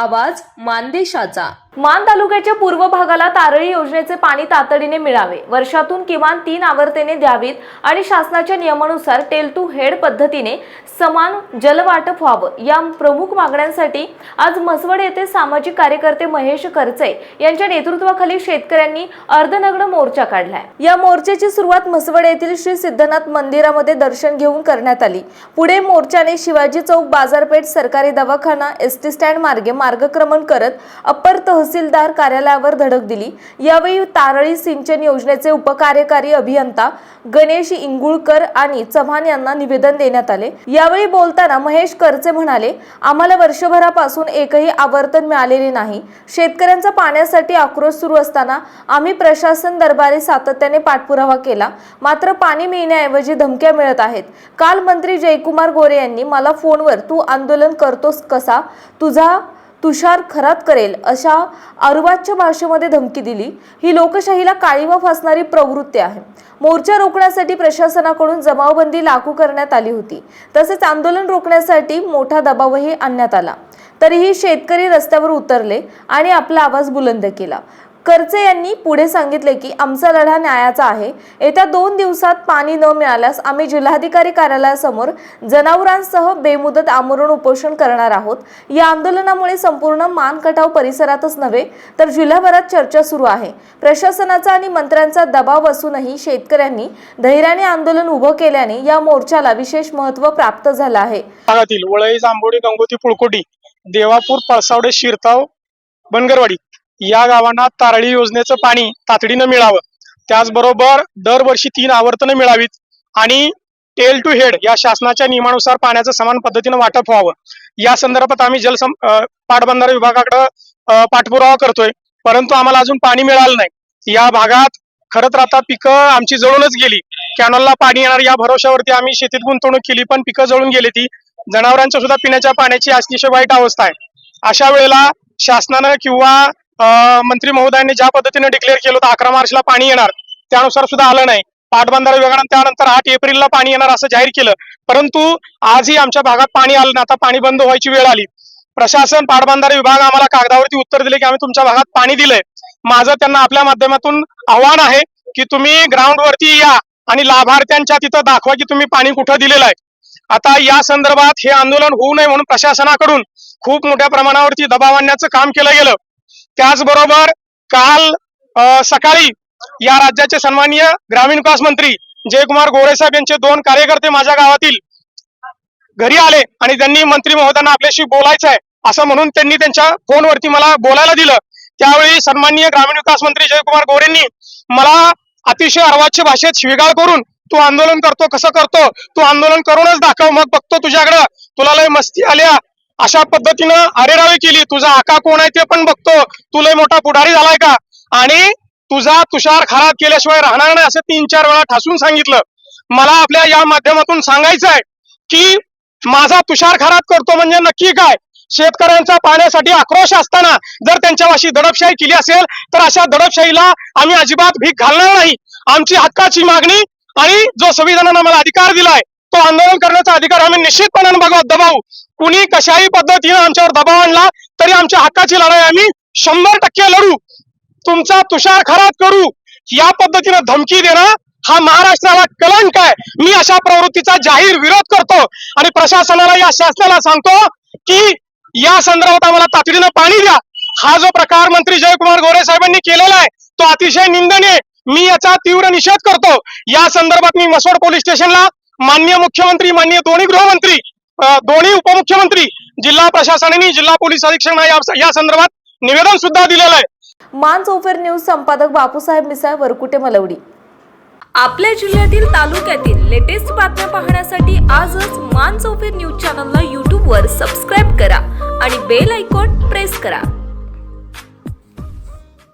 आवाज मानदेशाचा. मान तालुक्याच्या पूर्व भागाला तारळी योजनेचे पाणी तातडीने मिळावे. वर्षातून किमान तीन आवर्तेने द्यावीत आणि शासनाच्या नियमानुसार टेल टू हेड पद्धतीने समान जलवाटप व्हावं. या प्रमुख मागण्यांसाठी आज म्हसवड येथे सामाजिक कार्यकर्ते महेश करचे यांच्या नेतृत्वाखाली शेतकऱ्यांनी अर्धनग्न मोर्चा काढलाय. या मोर्चाची सुरुवात म्हसवड येथील श्री सिद्धनाथ मंदिरामध्ये दर्शन घेऊन करण्यात आली. पुढे मोर्चाने शिवाजी चौक बाजारपेठ सरकारी दवाखाना एस टी स्टँड मार्गे मार्गक्रमण करत अप्पर तहसीलदार कार्यालयावर धडक दिली. यावेळी तारळी सिंचन योजनेचे उपकार्यकारी अभियंता गणेश इंगुळकर आणि चव्हाण यांना निवेदन देण्यात आले. यावेळी बोलताना महेश करचे म्हणाले आम्हाला वर्षभरापासून एकही आवर्तन मिळालेले नाही. शेतकऱ्यांचा पाण्यासाठी आक्रोश सुरू असताना आम्ही प्रशासन दरबारी सातत्याने पाठपुरावा केला. मात्र पाणी मिळण्याऐवजी धमक्या मिळत आहेत. काल मंत्री जयकुमार गोरे यांनी मला फोनवर तू आंदोलन करतोस कसा? तुझा तुषार खरात करेल अशा अर्वाच्य भाषेमध्ये धमकी दिली. ही लोकशाहीला काळीमा फासणारी प्रवृत्ती आहे. मोर्चा रोखण्यासाठी प्रशासनाकडून जमावबंदी लागू करण्यात आली होती. तसेच आंदोलन रोखण्यासाठी मोठा दबावही आणण्यात आला. तरीही शेतकरी रस्त्यावर उतरले आणि आपला आवाज बुलंद केला. करचे यांनी पुढे सांगितले की आमचा लढा न्यायाचा आहे. येत्या दोन दिवसात पाणी न मिळाल्यास आम्ही जिल्हाधिकारी कार्यालयासमोर जनावरांसह बेमुदत आमरण उपोषण करणार आहोत. या आंदोलनामुळे संपूर्ण मानकटाव परिसरातच नव्हे तर जिल्हाभरात चर्चा सुरू आहे. प्रशासनाचा आणि मंत्र्यांचा दबाव असूनही शेतकऱ्यांनी धैर्याने आंदोलन उभं केल्याने या मोर्चाला विशेष महत्त्व प्राप्त झालं आहे. भागातील वळई जांभोडी गंगोती पुळकोटी देवापूर पळसावडे शिरताव बनगरवाडी या गावांना तारळी योजनेचं पाणी तातडीनं मिळावं. त्याचबरोबर दरवर्षी तीन आवर्तनं मिळावीत आणि टेल टू हेड या शासनाच्या नियमानुसार पाण्याचं समान पद्धतीनं वाटप व्हावं. या संदर्भात आम्ही जलसं पाटबंधारे विभागाकडे पाठपुरावा करतोय. परंतु आम्हाला अजून पाणी मिळालं नाही. या भागात खरं तर आता पिकं आमची जळूनच गेली. कॅनॉलला पाणी येणार या भरोश्यावरती आम्ही शेतीत गुंतवणूक केली पण पिकं जळून गेली ती. जनावरांच्या सुद्धा पिण्याच्या पाण्याची अतिशय वाईट अवस्था आहे. अशा वेळेला शासनानं किंवा मंत्री महोदयांनी ज्या पद्धतीने डिक्लेअर केलं होतं अकरा मार्चला पाणी येणार त्यानुसार सुद्धा आलं नाही. पाटबंधारे विभागानं त्यानंतर आठ एप्रिलला पाणी येणार असं जाहीर केलं. परंतु आजही आमच्या भागात पाणी आलं ना आता पाणी बंद व्हायची वेळ आली. प्रशासन पाटबंधारे विभाग आम्हाला कागदावरती उत्तर दिले की आम्ही तुमच्या भागात पाणी दिलंय. माझं त्यांना आपल्या माध्यमातून आव्हान आहे की तुम्ही ग्राउंड वरती या आणि लाभार्थ्यांच्या तिथं दाखवा की तुम्ही पाणी कुठं दिलेलं आहे. आता या संदर्भात हे आंदोलन होऊ नये म्हणून प्रशासनाकडून खूप मोठ्या प्रमाणावरती दबाव आणण्याचं काम केलं गेलं. त्याचबरोबर काल सकाळी या राज्याचे सन्माननीय ग्रामीण विकास मंत्री जयकुमार गोरे साहेब यांचे दोन कार्यकर्ते माझ्या गावातील घरी आले आणि त्यांनी मंत्री महोदयांना आपल्याशी बोलायचं आहे असं म्हणून त्यांनी त्यांच्या फोनवरती मला बोलायला दिलं. त्यावेळी सन्माननीय ग्रामीण विकास मंत्री जयकुमार गोरेंनी मला अतिशय अर्वाच्य भाषेत शिवीगाळ करून तू आंदोलन करतो कसं करतो? तू आंदोलन करूनच दाखव मग बघतो तुझ्याकडं. तुला लय मस्ती आल्या अशा पद्धतीनं अरेरावी केली. तुझा आका कोण आहे ते पण बघतो. तुला मोठा पुढारी झालाय का? आणि तुझा तुषार खराब केल्याशिवाय राहणार नाही असं तीन चार वेळा ठासून सांगितलं. मला आपल्या या माध्यमातून सांगायचं आहे की माझा तुषार खराब करतो म्हणजे नक्की काय? शेतकऱ्यांचा पाण्यासाठी आक्रोश असताना जर त्यांच्यावाशी दडपशाही केली असेल तर अशा दडपशाहीला आम्ही अजिबात भीक घालणार नाही. आमची हक्काची मागणी आणि जो संविधानानं मला अधिकार दिलाय तो आंदोलन करण्याचा अधिकार आम्ही निश्चितपणाने बघा दबावू. कुणी कशाही पद्धतीनं आमच्यावर दबाव आणला तरी आमच्या हक्काची लढाई आम्ही शंभर टक्के लढू. तुमचा तुषार खराब करू. या पद्धतीनं धमकी देणं हा महाराष्ट्राला कलंक आहे. मी अशा प्रवृत्तीचा जाहीर विरोध करतो आणि प्रशासनाला या शासनाला सांगतो की या संदर्भात आम्हाला तातडीनं पाणी द्या. हा जो प्रकार मंत्री जयकुमार गोरे साहेबांनी केलेला आहे तो अतिशय निंदनीय. आहे. मी याचा तीव्र निषेध करतो. या संदर्भात मी मसोड पोलीस स्टेशनला माननीय मुख्यमंत्री माननीय दोन्ही गृहमंत्री दोन्ही उपमुख्यमंत्री जिल्हा प्रशासनाने जिल्हा पोलीस अधीक्षकांना या- या संदर्भात निवेदन सुद्धा दिलेलं आहे. मान चौफेर न्यूज संपादक बापूसाहेब मिसाळ वरकुटे मलवडी. आपल्या जिल्ह्यातील तालुक्यातील लेटेस्ट बातम्या पाहण्यासाठी आजच मान चौफेर न्यूज चॅनलला यूट्यूबवर सबस्क्राईब करा आणि बेल आयकॉन प्रेस करा.